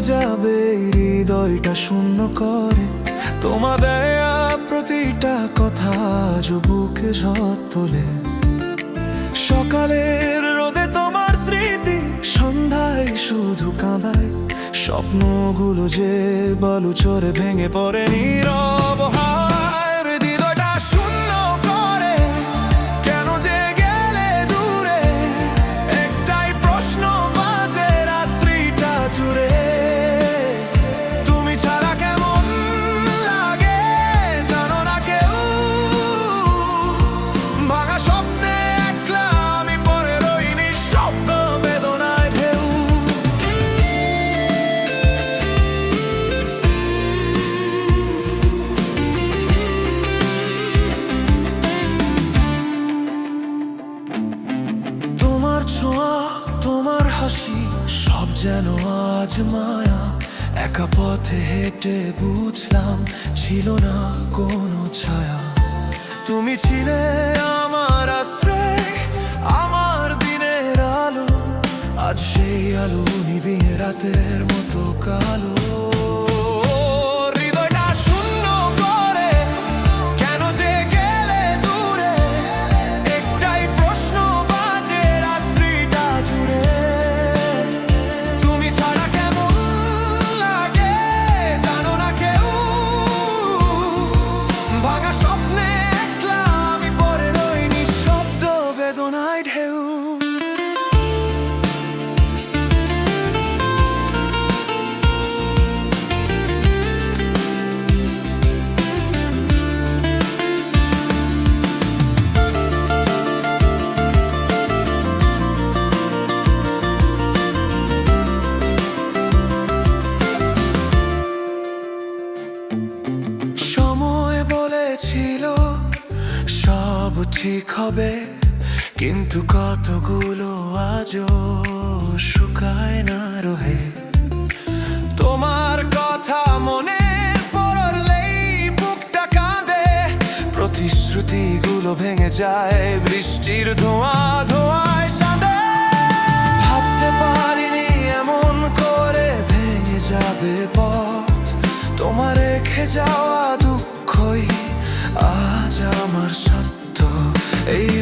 যাবে, হৃদয়টা শূন্য করে। তোমার দেয়া প্রতিটা কথা আজ বুকে তোলে। সকালের রোদে তোমার স্মৃতি, সন্ধ্যায় শুধু কাঁদায়। স্বপ্নগুলো যে বালু চরে ভেঙে পড়ে, নীরব হাসি, সব যেন আজ মায়া। একা পথে হেঁটে বুঝলাম ছিল না কোনো ছায়া। তুমি ছিলে আমার আশ্রে, আমার দিনের আলো। আজ সেই আলো নিবিয়ে রাতের ঠিক হবে, কিন্তু কতগুলো আজও শুকায় না রহে। তোমার কথা মনে পড়লেই বুকটা প্রতিশ্রুতিগুলো ভেঙে যায়, বৃষ্টির ধোঁয়া ধোঁয়ায় সাদে। ভাবতে পারিনি এমন করে ভেঙে যাবে পথ, তোমার রেখে যাওয়া Hey